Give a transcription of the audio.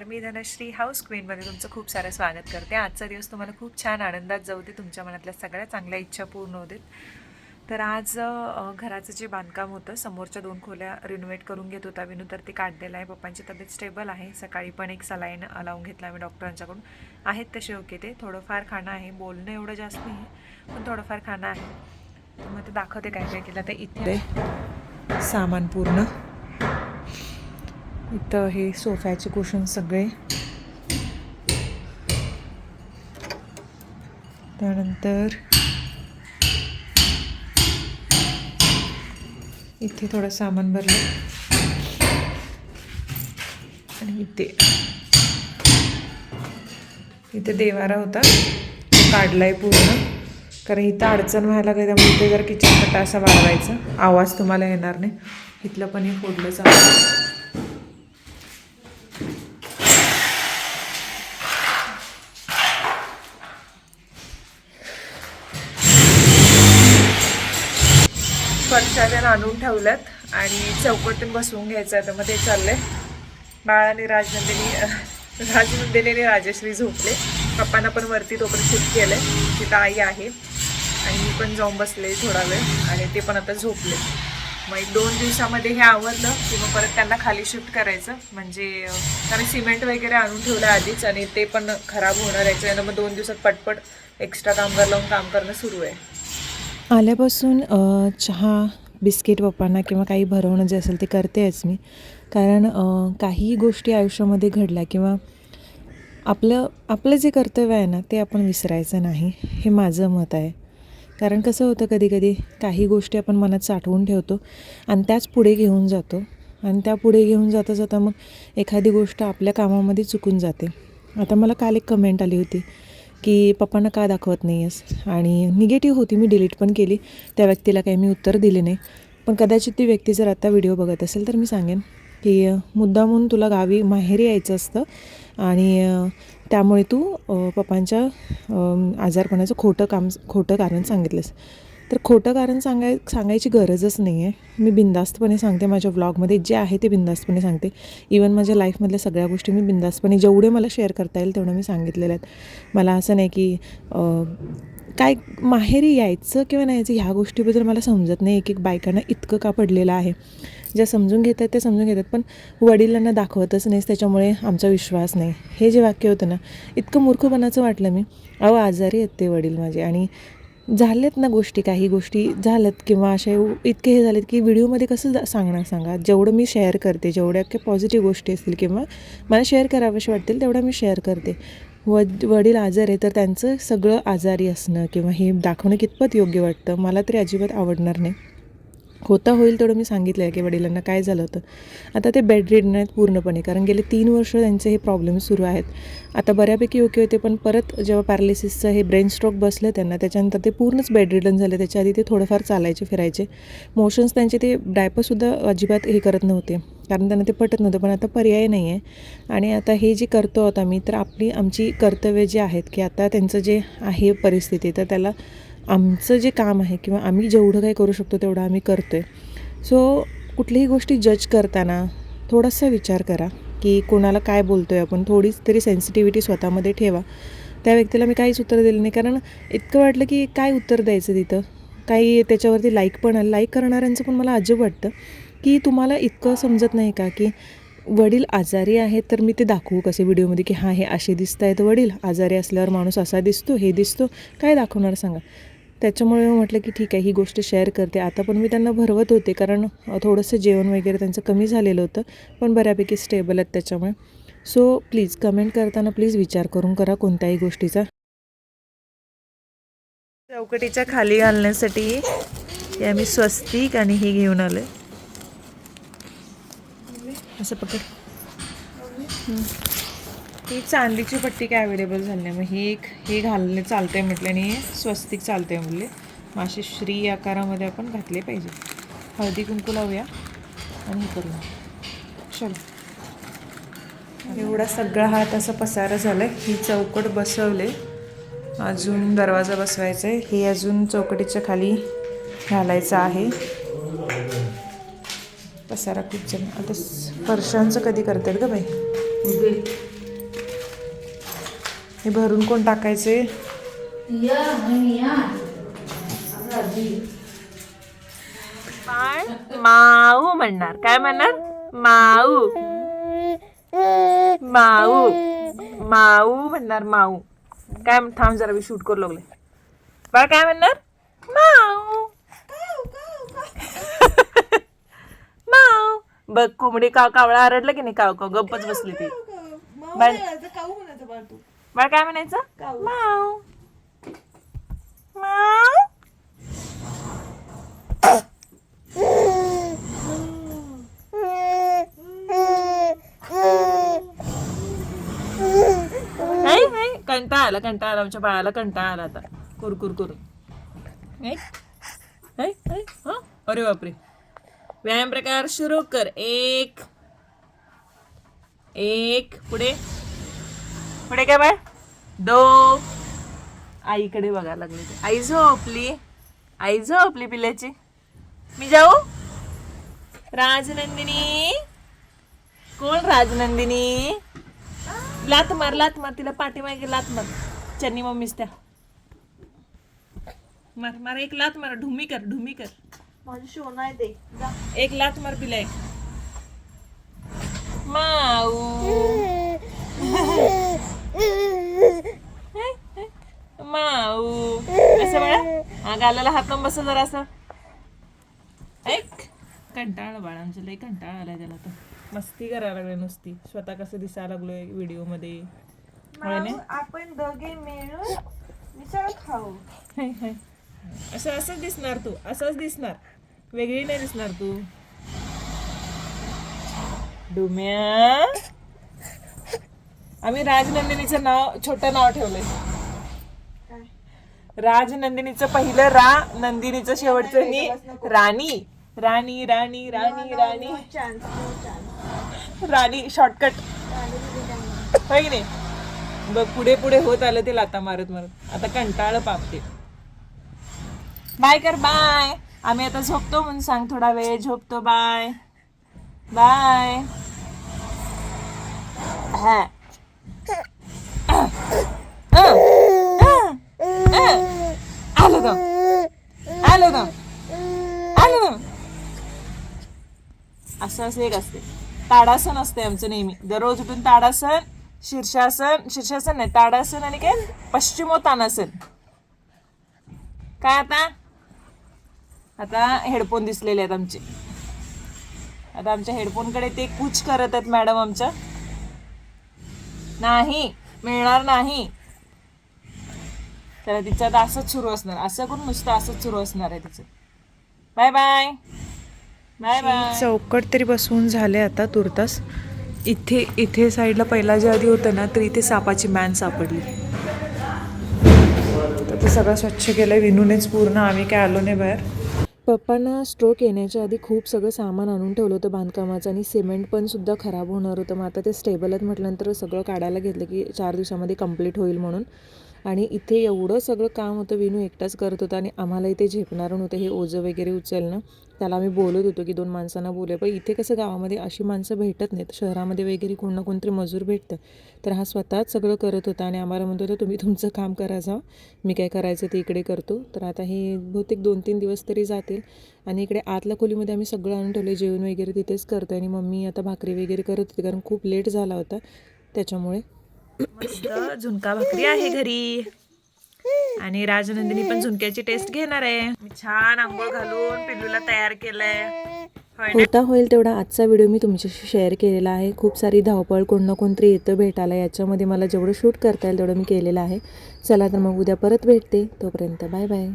नमस्कार मी धनश्री हाऊस क्वीनमध्ये तुमचं खूप सारं स्वागत करते. आजचा दिवस तुम्हाला खूप छान आनंदात जाऊ दे तुमच्या मनातल्या सगळ्या चांगल्या इच्छा पूर्ण होऊ देत. तर आज घराचं जे बांधकाम होतं समोरच्या दोन खोल्या रिनोव्हेट करून घेत होता विनू तर ते काढलेलं आहे. पप्पांची तब्येत स्टेबल आहे. सकाळी पण एक सलाईन लावून घेतला आम्ही डॉक्टरांच्याकडून. आहेत तसे ओके ते. थोडंफार खाणं आहे. बोलणं एवढं जास्त नाही आहे पण थोडंफार खाणं आहे. मग ते दाखवते काय काय केलं. तर इथे सामान पूर्ण. इथं हे सोफ्याचे कुशन सगळे. त्यानंतर इथे थोडं सामान भरलं. आणि इथे. इथे देवारा होता. तो काढलाय पूर्ण. कारण इथं अडचण व्हायला लागली त्यामुळे इथे जर किचन कट्टा असा वाढवायचा. आवाज तुम्हाला येणार नाही. इथलं पण हे फोडलं आहे फरशाद्यानं आणून ठेवल्यात आणि चौकटून बसवून घ्यायचं आहे. तर मग ते चाललंय बाळाने राजनंदिनी राजनंदिनी आणि राजश्री झोपले. पप्पांना पण वरती तोपर्यंत शिफ्ट केलं आहे तिथं आई आहे. आणि मी पण जाऊन बसले थोडा वेळ. आणि ते पण आता झोपले. मग एक दोन दिवसामध्ये हे आवरलं की मग परत त्यांना खाली शिफ्ट करायचं. म्हणजे कारण सिमेंट वगैरे आणून ठेवलं आधीच आणि ते पण खराब होणार याच्यानं मग दोन दिवसात पटपट एक्स्ट्रा कामगार लावून काम करणं सुरू आहे. आल्यापासून चहा बिस्किट पप्पांना किंवा काही भरवणं जे असेल ते करतेच मी. कारण काही गोष्टी आयुष्यामध्ये घडल्या किंवा आपलं आपलं जे कर्तव्य आहे ना ते आपण विसरायचं नाही. हे माझं मत आहे. कारण कसं होतं कधी कधी काही गोष्टी आपण मनात साठवून ठेवतो आणि त्याच पुढे घेऊन जातो. आणि त्या पुढे घेऊन जाता जाता मग एखादी गोष्ट आपल्या कामामध्ये चुकून जाते. आता मला काल एक कमेंट आली होती. की पप्पांना का दाखवत नाही आहेस आणि निगेटिव्ह होती मी डिलीट पण केली. त्या व्यक्तीला काही मी उत्तर दिले नाही. पण कदाचित ती व्यक्ती जर आता व्हिडिओ बघत असेल तर मी सांगेन की अ, मुद्दामून तुला गावी माहेरी यायचं असतं. आणि त्यामुळे तू पप्पांच्या आजारपणाचं खोटं काम खोटं कारण सांगितलंस. तर खोटं कारण सांगाय सांगायची गरजच नाही आहे मी बिंदास्तपणे सांगते माझ्या व्लॉगमध्ये जे आहे ते बिंदास्तपणे सांगते. इवन माझ्या लाईफमधल्या सगळ्या गोष्टी मी बिंदास्तपणे जेवढे मला शेअर करता येईल तेवढं मी सांगितलेलं आहेत. मला असं नाही की काय माहेरी यायचं किंवा नाही यायचं ह्या गोष्टीबद्दल मला समजत नाही. एक एक बायकांना इतकं का पडलेलं आहे? ज्या समजून घेतात त्या समजून घेतात पण वडिलांना दाखवतच नाहीस त्याच्यामुळे आमचा विश्वास नाही. हे जे वाक्य होतं ना इतकं मूर्खपणाचं वाटलं मी. अहो आजारी आहेत ते वडील माझे. आणि झालेत ना गोष्टी काही गोष्टी झाल्यात किंवा अशा इतके हे झालेत की व्हिडिओमध्ये कसं जा- सांगणार सांगा. जेवढं मी शेअर करते जेवढ्या काही पॉझिटिव्ह गोष्टी असतील किंवा मला शेअर कराव्याशी वाटतील तेवढं मी शेअर करते. व वडील आजार आहे तर त्यांचं सगळं आजारी असणं किंवा हे दाखवणं कितपत योग्य वाटतं मला तरी अजिबात आवडणार नाही. होता होईल तेवढं मी सांगितलं आहे की वडिलांना काय झालं होतं. आता ते बेड रिडन आहेत पूर्णपणे कारण गेले तीन वर्ष त्यांचे हे प्रॉब्लेम सुरू आहेत. आता बऱ्यापैकी ओके होते पण परत जेव्हा पॅरालिसिसचं हे ब्रेन स्ट्रोक बसलं त्यांना त्याच्यानंतर ते पूर्णच बेड रिडन झाले. त्याच्या आधी ते थोडंफार चालायचे फिरायचे. मोशन्स त्यांचे ते डायपरसुद्धा अजिबात हे करत नव्हते कारण त्यांना ते पटत नव्हतं. पण आता पर्याय नाही आहे आणि आता हे जे करतो आहोत आम्ही तर आपली आमची कर्तव्य जे आहेत की आता त्यांचं जे आहे परिस्थिती तर त्याला आमचं जे काम आहे किंवा आम्ही जेवढं काही करू शकतो तेवढं आम्ही करतो आहे सो कुठलीही गोष्टी जज करताना थोडासा विचार करा की कोणाला काय बोलतो आहे आपण. थोडीच तरी सेन्सिटिव्हिटी स्वतःमध्ये ठेवा. त्या व्यक्तीला मी काहीच उत्तर दिलं नाही. कारण इतकं वाटलं की काय उत्तर द्यायचं तिथं? काही त्याच्यावरती लाईक पण आलं. लाईक करणाऱ्यांचं पण मला अजब वाटतं की तुम्हाला इतकं समजत नाही का की वडील आजारी आहेत तर मी ते दाखवू कसे व्हिडिओमध्ये की हां हे असे दिसत आहेत वडील. आजारी असल्यावर माणूस असा दिसतो हे दिसतो. काय दाखवणार सांगा? त्याच्यामुळे मी म्हटलं की ठीक आहे ही गोष्ट शेअर करते. आता पण मी त्यांना भरवत होते कारण थोडंसं जेवण वगैरे त्यांचं कमी झालेलं होतं पण बऱ्यापैकी स्टेबल आहेत त्याच्यामुळे. सो प्लीज कमेंट करताना प्लीज विचार करून करा कोणत्याही गोष्टीचा. चौकटीच्या खाली घालण्यासाठी हे आम्ही स्वस्तिक आणि हे घेऊन आलोय. असं पकड. ही चांदीची पट्टी काय अवेलेबल झाली नाही. मग ही एक हे घालणे चालतंय म्हटलं आणि हे स्वस्तिक चालतंय म्हणले मग असे श्री आकारामध्ये आपण घातले पाहिजे. हळदी कुंकू लावूया आणि हे करूया. चलो. एवढा सगळा हात असा पसारा आहे ही चौकट बसवले. अजून दरवाजा बसवायचा आहे हे अजून चौकटीच्या खाली घालायचं आहे. पसारा खूप जण आता फरशांचं कधी करतात का बाई? हे भरून कोण टाकायचे माऊ म्हणणार काय म्हणणार माऊ माऊ माऊ म्हणणार माऊ काय म्हण- थांब जरा मी शूट करू लागले बाळ काय म्हणणार माऊ माऊ बघ कोंबडी काव कावळा आरडलं की नाही काव काव गप्पच बसली ती बाळ बाळ काय म्हणायचं? नाही नाही कंटाळा आला कंटाळा आला. आमच्या बाळाला कंटाळा आला आता. कुरकुर करून हं? अरे बापरे. व्यायाम प्रकार सुरू कर. एक. एक. पुढे. पुढे काय बाळ? दो. आईकडे बघायला लागले ते. आई झोपली. आई झोपली पिल्याची. मी जाऊ? राजनंदिनी. कोण राजनंदिनी? लात मार लात मार. तिला पाठीमागे लात मार. चन्नी मम्मीच त्या. मार मार. एक लात मार. ढुमी कर ढुमी कर. माझी शो नाही ते. जा. एक लात मार तिला एक. माऊ. माऊ. असं बघा हा गालाला हात लावून बस जरा असं ऐक. कंटाळा बाळा आमच्या लई कंटाळा आलाय त्याला तर मस्ती करायला लागले नुसती. स्वतः कसं दिसायला लागलोय व्हिडिओमध्ये? आपण दोघे मिळून मिसळ खाऊ. असं असंच दिसणार तू. असंच दिसणार. वेगळी नाही दिसणार तू. डुम्या. आम्ही राजनंदिनीचं नाव छोटं नाव ठेवलंय. राजनंदिनीचं पहिलं रा नंदिनीचं शेवटचं नी राणी. राणी राणी राणी राणी. राणी शॉर्टकट नाही? बघ पुढे पुढे होत आलं ते लाता मारत मारत. आता कंटाळं पापते बाय कर बाय आम्ही आता झोपतो म्हणून सांग थोडा वेळ झोपतो बाय बाय हा. आलो आलो आलो असं असं एक असते ताडासन असते आमचं नेहमी. दररोज उठून ताडासन शीर्षासन शीर्षासन नाही ताडासन आणि काय? पश्चिमोत्तानासन. काय आता? आता हेडफोन दिसलेले आहेत आमचे. आता आमच्या हेडफोनकडे ते कूच करत आहेत मॅडम आमच्या. नाही. मिळणार नाही. तर तिचं असंच सुरू असणार. असं करून नुसतं असंच सुरू असणार आहे तिचं. बाय बाय बाय बाय चौकट तरी बसवून झाले आता तुर्तास. इथे इथे साईडला पहिला जे आधी होतं ना तर इथे सापाची मॅन सापडली. तर ते सगळं स्वच्छ केलं विनूनेच पूर्ण आम्ही काय आलो नाही बाहेर. पप्पांना स्ट्रोक येण्याच्या आधी खूप सगळं सामान आणून ठेवलं होतं बांधकामाचं आणि सिमेंट पण सुद्धा खराब होणार होतं. मग आता ते स्टेबलच म्हटल्यानंतर सगळं काढायला घेतलं की चार दिवसामध्ये कंप्लीट होईल म्हणून. आणि इथे एवढं सगळं काम होतं. विनू एकटाच करत होता आणि आम्हाला इथे झेपणार नव्हतं. हे ओझं वगैरे उचलणं. त्याला आम्ही बोलत होतो की दोन माणसांना बोलूया. पण इथे कसं गावामध्ये अशी माणसं भेटत नाहीत. शहरामध्ये वगैरे कोण ना कोणतरी मजूर भेटतं. तर हा स्वतःच सगळं करत होता आणि आम्हाला म्हणत होता तुम्ही तुमचं काम करा जा. मी काय करायचं ते इकडे करतो. तर आता हे बहुतेक दोन तीन दिवस तरी जातील. आणि इकडे आतल्या खोलीमध्ये आम्ही सगळं आणून ठेवलं जेवण वगैरे तिथेच करतो आणि मम्मी आता भाकरी वगैरे करत होती कारण खूप लेट झाला होता त्याच्यामुळे. झुणका भाकरी आहे घरी. आणि राजनंदिनी पण झुणक्याची टेस्ट घेणार आहे. मी छान आंघोळ घालून पिल्लूला तयार केलंय. होता होईल तेवढा आजचा व्हिडिओ मी तुमच्याशी शेअर केलेला आहे. खूप सारी धावपळ कोण ना कोणतरी येतं भेटायला. याच्यामध्ये मला जेवढं शूट करता येईल तेवढं मी केलेलं आहे. चला तर मग उद्या परत भेटते. तोपर्यंत बाय बाय